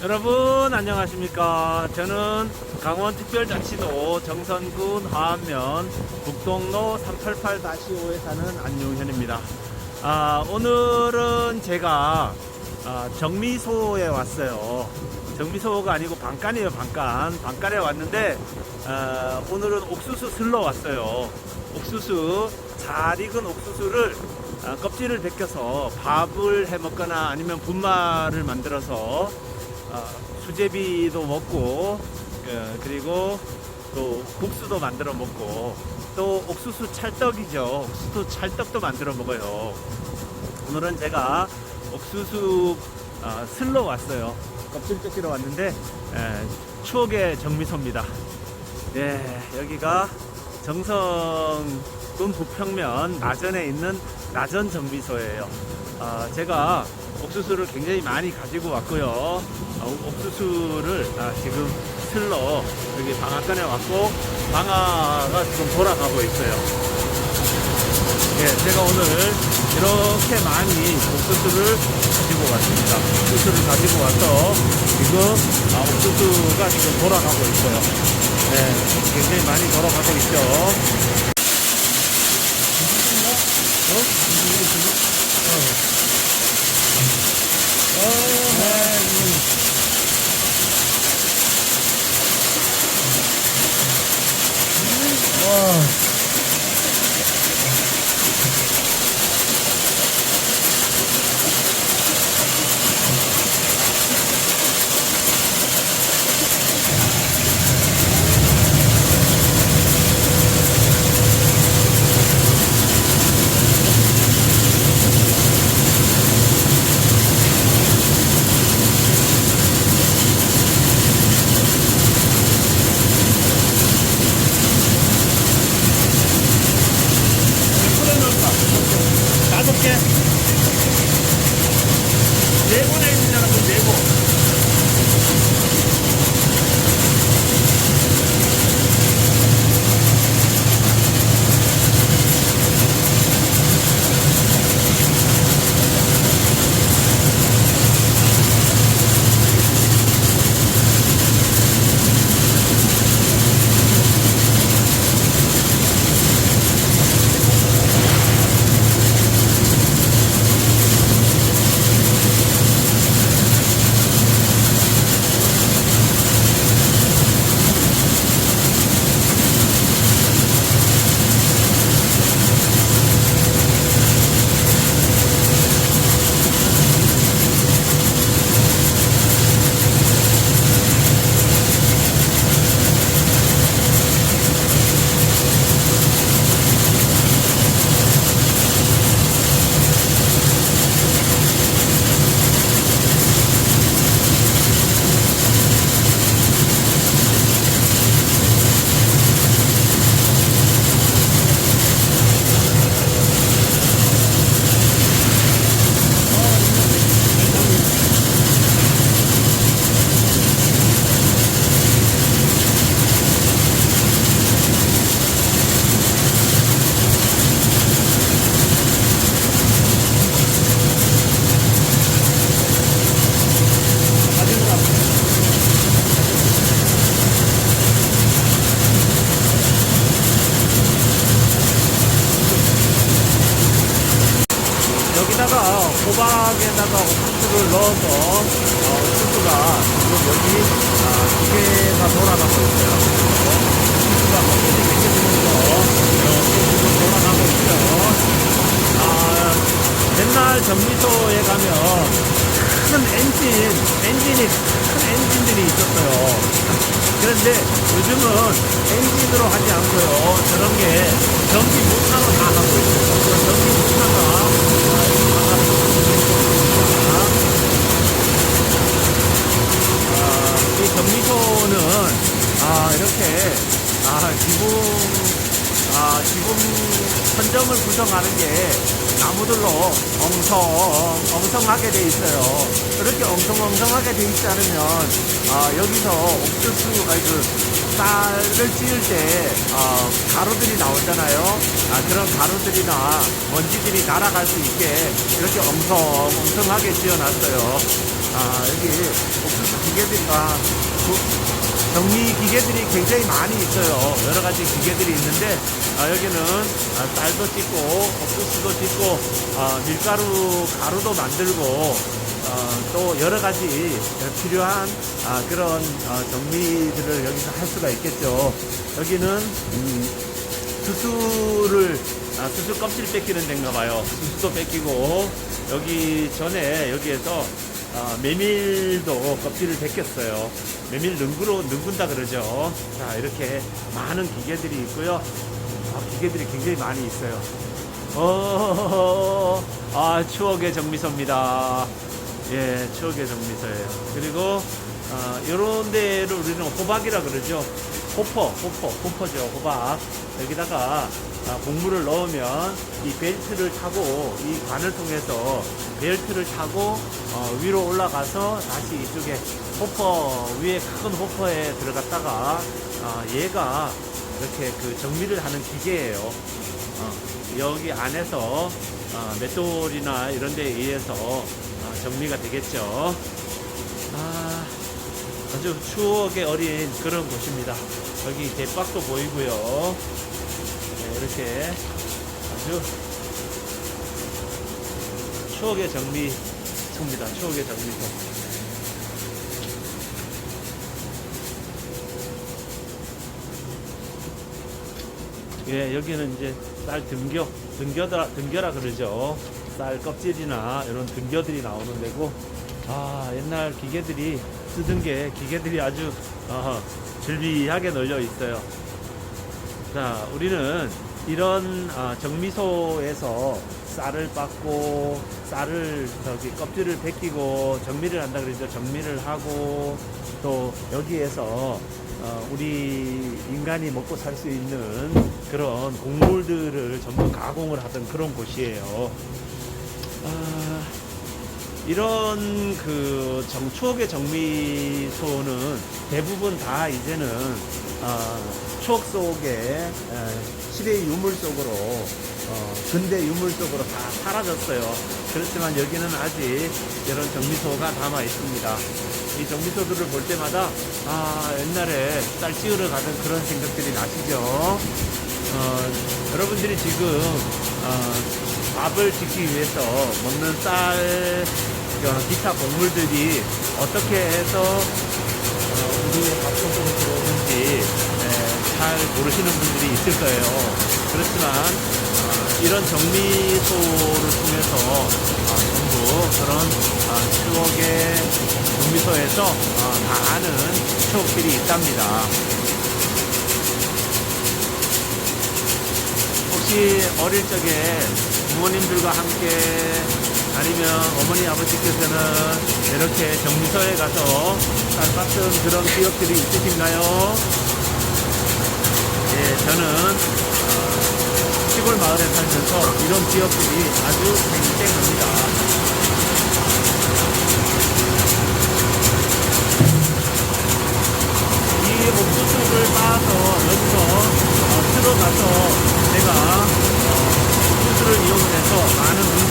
여러분 안녕하십니까? 저는 강원특별자치도 정선군 화암면 북동로 388-5에 사는 안용현입니다. 아, 오늘은 제가 아, 정미소에 왔어요. 정미소가 아니고 방간이에요 방간. 방간에 왔는데 아, 오늘은 옥수수 슬러 왔어요. 옥수수 잘 익은 옥수수를 아, 껍질을 벗겨서 밥을 해 먹거나 아니면 분말을 만들어서 아, 수제비도 먹고 어, 그리고 또 국수도 만들어 먹고 또 옥수수 찰떡이죠. 옥수수 찰떡도 만들어 먹어요. 오늘은 제가 옥수수 아, 슬러 왔어요. 껍질 뜯기러 왔는데 에, 추억의 정미소입니다. 예, 여기가 정성군 부평면 나전에 있는 나전 정비소예요. 아, 제가 옥수수를 굉장히 많이 가지고 왔고요. 아, 옥수수를 아, 지금 슬러 여기 방앗간에 왔고 방아가 지금 돌아가고 있어요. 예, 제가 오늘 이렇게 많이 옥수수를 가지고 왔습니다. 옥수수를 가지고 와서 지금 아, 옥수수가 지금 돌아가고 있어요. 네, 굉장히 많이 돌아가고 있죠. 다 섯 개. 네고 내주잖아, 그 네고. 여기다가 호박에다가 옥수수를 넣어서 어, 옥수수가 지금 여기 아, 두 개가 돌아가고 있어요. 옥수수가 껍질이 벗겨지면서 이렇게 지금 돌아가고 있어요. 아, 옛날 정미소에 가면 큰 엔진, 엔진이 큰 엔진들이 있었어요. 그런데 요즘은 엔진으로 하지 않고요. 저런 게 전기 모터로 다 하고 있어요. 그런 전기 모터가 아, 이 정미소는 아 이렇게 아 지붕 아 지붕 선점을 구성하는 게 나무들로 엉성 엉성하게 돼 있어요. 그렇게 엉성엉성하게 돼 있지 않으면 아 여기서 옥수수 아니 그 쌀을 찌을 때 아, 가루들이 나오잖아요. 아 그런 가루들이나 먼지들이 날아갈 수 있게 이렇게 엉성엉성하게 지어놨어요. 아 여기 옥수수 두 기계들이 아, 그 정리 기계들이 굉장히 많이 있어요. 여러 가지 기계들이 있는데 아, 여기는 아, 쌀도 찢고 옥수수도 찢고 아, 밀가루 가루도 만들고 어, 또 여러 가지 필요한 아, 그런 어, 정리들을 여기서 할 수가 있겠죠. 여기는 음, 수수를 아, 수수 껍질 뺏기는 데인가 봐요. 수수도 뺏기고 여기 전에 여기에서 아, 메밀도 껍질을 벗겼어요. 메밀 능구로 능군다 그러죠. 자 이렇게 많은 기계들이 있고요. 아, 기계들이 굉장히 많이 있어요. 어, 아 추억의 정미소입니다. 예, 추억의 정미소예요. 그리고 아, 이런 데를 우리는 호박이라 그러죠. 호퍼, 호퍼, 호퍼죠, 호박. 여기다가 아, 곡물을 넣으면 이 벨트를 타고 이 관을 통해서 벨트를 타고 어, 위로 올라가서 다시 이쪽에 호퍼 위에 큰 호퍼에 들어갔다가 아, 얘가 이렇게 그 정리를 하는 기계예요. 어, 여기 안에서 어, 맷돌이나 이런 데에 의해서 어, 정리가 되겠죠. 아, 아주 추억의 어린 그런 곳입니다. 여기 대박도 보이고요. 네, 이렇게 아주 추억의 정리소입니다. 추억의 정리소. 예, 여기는 이제 쌀 등겨, 등겨라, 등겨라 그러죠. 쌀 껍질이나 이런 등겨들이 나오는 데고, 아, 옛날 기계들이 쓰던 게 기계들이 아주, 어, 즐비하게 널려 있어요. 자, 우리는 이런 어, 정미소에서 쌀을 빻고 쌀을 저기 껍질을 벗기고 정미를 한다 그러죠. 정미를 하고 또 여기에서 어, 우리 인간이 먹고 살 수 있는 그런 곡물들을 전부 가공을 하던 그런 곳이에요. 아, 이런 그 정, 추억의 정미소는 대부분 다 이제는 어, 추억 속에 에, 시대 의 유물 속으로 어, 근대 유물 속으로 다 사라졌어요. 그렇지만 여기는 아직 이런 정미소가 남아 있습니다. 이 정미소들을 볼 때마다 아 옛날에 쌀 찌우러 가던 그런 생각들이 나시죠. 어, 여러분들이 지금 어, 밥을 짓기 위해서 먹는 쌀 어, 기타 곡물들이 어떻게 해서 어, 우리 밥솥으로 들어오는지 에, 잘 모르시는 분들이 있을 거예요. 그렇지만 어, 이런 정미소를 통해서 어, 전부 그런 어, 추억의 정미소에서 어, 다 아는 추억들이 있답니다. 혹시 어릴 적에 부모님들과 함께 아니면 어머니 아버지께서는 이렇게 정비소에 가서 깎은 그런 기억들이 있으신가요? 예, 저는 어, 시골 마을에 살면서 이런 기억들이 아주 생생합니다. 옥수수를 빻아서 여기서 어, 틀어가서 제가 어, 옥수수를 이용해서 많은